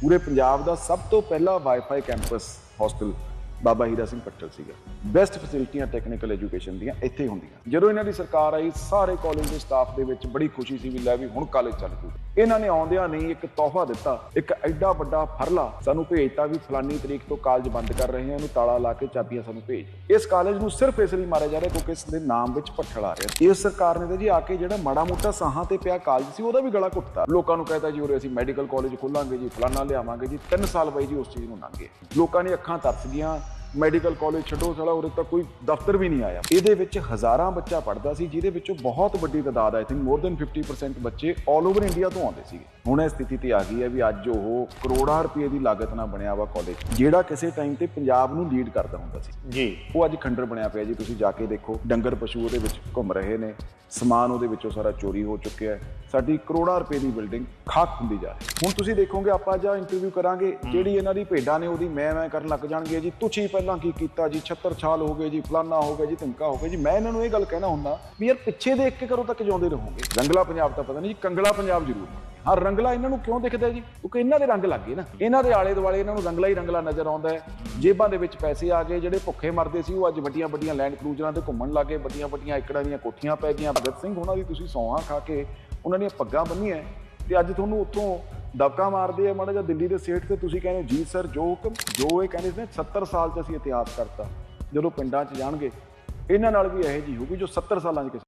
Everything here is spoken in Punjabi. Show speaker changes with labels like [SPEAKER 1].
[SPEAKER 1] ਪੂਰੇ ਪੰਜਾਬ ਦਾ ਸਭ ਤੋਂ ਪਹਿਲਾ wifi campus hostel Baba Hira Singh Bhattal ਸੀਗਾ। ਬੈਸਟ ਫੈਸਿਲਿਟੀਆਂ ਟੈਕਨੀਕਲ ਐਜੂਕੇਸ਼ਨ ਦੀਆਂ ਇੱਥੇ ਹੁੰਦੀਆਂ। ਜਦੋਂ ਇਹਨਾਂ ਦੀ ਸਰਕਾਰ ਆਈ, ਸਾਰੇ ਕਾਲਜ ਦੇ ਸਟਾਫ ਦੇ ਵਿੱਚ ਬੜੀ ਖੁਸ਼ੀ ਸੀ ਵੀ ਲੈ ਵੀ ਹੁਣ ਕਾਲਜ ਚੱਲ ਪੂ ਇਹਨਾਂ ਨੇ ਆਉਂਦਿਆਂ ਨਹੀਂ ਇੱਕ ਤੋਹਫਾ ਦਿੱਤਾ, ਇੱਕ ਐਡਾ ਵੱਡਾ ਫਰਲਾ ਸਾਨੂੰ ਭੇਜਤਾ ਵੀ ਫਲਾਨੀ ਤਰੀਕ ਤੋਂ ਕਾਲਜ ਬੰਦ ਕਰ ਰਹੇ ਹਾਂ, ਇਹਨੂੰ ਤਾਲਾ ਲਾ ਕੇ ਚਾਬੀਆਂ ਸਾਨੂੰ ਭੇਜ ਇਸ ਕਾਲਜ ਨੂੰ ਸਿਰਫ ਇਸ ਲਈ ਮਾਰਿਆ ਜਾ ਰਿਹਾ ਕਿਉਂਕਿ ਇਸ ਦੇ ਨਾਮ ਵਿੱਚ ਪੱਠਲ ਆ ਰਿਹਾ। ਇਸ ਸਰਕਾਰ ਨੇ ਤਾਂ ਜੀ ਆ ਕੇ ਜਿਹੜਾ ਮਾੜਾ ਮੋਟਾ ਸਾਹਾਂ ਤੇ ਪਿਆ ਕਾਲਜ ਸੀ, ਉਹਦਾ ਵੀ ਗਲਾ ਘੁੱਟਤਾ। ਲੋਕਾਂ ਨੂੰ ਕਹਿੰਦਾ ਜੀ ਉਰੇ ਅਸੀਂ ਮੈਡੀਕਲ ਕਾਲਜ ਖੋਲਾਂਗੇ ਜੀ, ਫਲਾਨਾ ਲਿਆਵਾਂਗੇ ਜੀ 3 ਸਾਲ ਬਾਈ ਜੀ ਉਸ ਚੀਜ਼ ਨੂੰ ਲੰਘ ਲੋਕਾਂ ਨੇ ਅੱਖਾਂ ਤਰਸ ਗਈਆਂ ਮੈਡੀਕਲ ਕਾਲਜ ਛੱਡੋ, ਸਾਲਾ ਉਰੇ ਤੱਕ ਕੋਈ ਦਫ਼ਤਰ ਵੀ ਨਹੀਂ ਆਇਆ। ਇਹਦੇ ਵਿੱਚ ਹਜ਼ਾਰਾਂ ਬੱਚਾ ਪੜਦਾ ਸੀ, ਜਿਹਦੇ ਵਿੱਚੋਂ ਬਹੁਤ ਵੱਡੀ ਤਾਦਾਦ ਆਈ ਥਿੰਕ ਮੋਰ ਦੈਨ 50% ਬੱਚੇ ਆਲ ਓਵਰ ਇੰਡੀਆ ਤੋਂ ਆਉਂਦੇ ਸੀਗੇ। ਹੁਣ ਇਹ ਸਥਿਤੀ ਤੇ ਆ ਗਈ ਹੈ ਵੀ ਅੱਜ ਉਹ ਕਰੋੜਾਂ ਰੁਪਏ ਦੀ ਲਾਗਤ ਨਾਲ ਬਣਿਆ ਵਾ ਕਾਲਜ ਜਿਹੜਾ ਕਿਸੇ ਟਾਈਮ ਤੇ ਪੰਜਾਬ ਨੂੰ ਲੀਡ ਕਰਦਾ ਹੁੰਦਾ ਸੀ।
[SPEAKER 2] ਜੀ।
[SPEAKER 1] ਉਹ ਅੱਜ ਖੰਡਰ ਬਣਿਆ ਪਿਆ ਜੀ ਤੁਸੀਂ ਜਾ ਕੇ ਦੇਖੋ ਡੰਗਰ ਪਸ਼ੂ ਉਹਦੇ ਵਿੱਚ ਘੁੰਮ ਰਹੇ ਨੇ ਸਮਾਨ ਉਹਦੇ ਵਿੱਚੋਂ ਸਾਰਾ ਚੋਰੀ ਹੋ ਚੁੱਕਿਆ ਹੈ। ਸਾਡੀ ਕਰੋੜਾਂ ਰੁਪਏ ਦੀ ਬਿਲਡਿੰਗ ਖਾਕ ਹੁੰਦੀ ਜਾ ਰਹੀ ਹੈ। ਹੁਣ ਤੁਸੀਂ ਦੇਖੋਗੇ ਆਪਾਂ ਜਾਂ ਇੰਟਰਵਿਊ ਕਰਾਂਗੇ ਜਿਹੜੀ ਇਹਨਾਂ ਦੀ ਭੇਡਾਂ ਨੇ ਉਹਦੀ ਮੈਂ ਮੈਂ ਕਰਨ ਲੱਗ ਜਾਣਗੇ ਜੀ। ਤੁਸੀਂ ਪਹਿਲਾਂ ਕੀ ਕੀਤਾ ਜੀ? ਛੱਤਰ ਛਾਲ ਹੋ ਗਏ ਜੀ ਫਲਾਨਾ ਹੋ ਗਿਆ ਜੀ ਧਮਕਾ ਹੋ ਗਿਆ ਜੀ। ਮੈਂ ਇਹਨਾਂ ਨੂੰ ਇਹ ਗੱਲ ਕਹਿਣਾ ਹੁੰਦਾ ਵੀ ਯਾਰ ਪਿੱਛੇ ਦੇਖ ਕੇ ਕਰੋ ਤੱਕ ਜਿਉਂਦੇ ਰਹੋਗੇ? ਰੰਗਲਾ ਪੰਜਾਬ ਤਾਂ ਪਤਾ ਨਹੀਂ ਜੀ ਕੰਗਲਾ ਪੰਜਾਬ ਜ਼ਰੂਰ। ਹਾਂ ਰੰਗਲਾ ਇਹਨਾਂ ਨੂੰ ਕਿਉਂ ਦਿਖਦਾ ਜੀ? ਕਿਉਂਕਿ ਇਹਨਾਂ ਦੇ ਰੰਗ ਲੱਗ ਗਏ ਨਾ। ਇਹਨਾਂ ਦੇ ਆਲੇ ਦੁਆਲੇ ਇਹਨਾਂ ਨੂੰ ਰੰਗਲਾ ਹੀ ਰੰਗਲਾ ਨਜ਼ਰ ਆਉਂਦਾ ਹੈ। ਜੇਬਾਂ ਦੇ ਵਿੱਚ ਪੈਸੇ ਆ ਗਏ ਜਿਹੜੇ ਭੁੱਖੇ ਮਰਦੇ ਸੀ ਉਹ ਅੱਜ ਵੱਡੀਆਂ ਵੱਡੀਆਂ ਲੈਂਡ ਕਰੂਜ਼ਰਾਂ ਤੇ ਘੁੰਮਣ ਲੱਗੇ ਵੱਡੀਆਂ ਵੱਡੀਆਂ ਏਕੜਾਂ ਦੀਆਂ ਕੋਠੀਆਂ ਪੈ ਗਈਆਂ। ਭਗਤ ਸਿੰਘ ਉਹਨਾਂ ਦੀ ਤੁਸੀਂ ਸੌਹਾਂ ਖਾ ਕੇ ਉਹਨਾਂ ਦੀਆਂ ਪੱਗਾਂ ਬੰਨੀਆਂ ਤੇ ਅੱਜ ਤੁਹਾਨੂੰ ਉੱਥੋਂ ਦਬਕਾ ਮਾਰਦੇ ਆ ਮਾੜਾ ਜਿਹਾ ਦਿੱਲੀ ਦੇ ਸੇਠ ਤੇ ਤੁਸੀਂ ਕਹਿੰਦੇ ਹੋ, ਜੀ ਸਰ ਜੋ ਹੁਕਮ ਜੋ ਇਹ ਕਹਿੰਦੇ ਸੀ ਨਾ 70 ਸਾਲ ਚ ਅਸੀਂ ਇਤਿਹਾਸ ਕਰਤਾ। ਜਦੋਂ ਪਿੰਡਾਂ 'ਚ ਜਾਣਗੇ ਇਹਨਾਂ ਨਾਲ ਵੀ ਇਹੋ ਜਿਹੀ ਹੋਊਗੀ ਜੋ 70 ਸਾਲਾਂ 'ਚ ਕਿਸੇ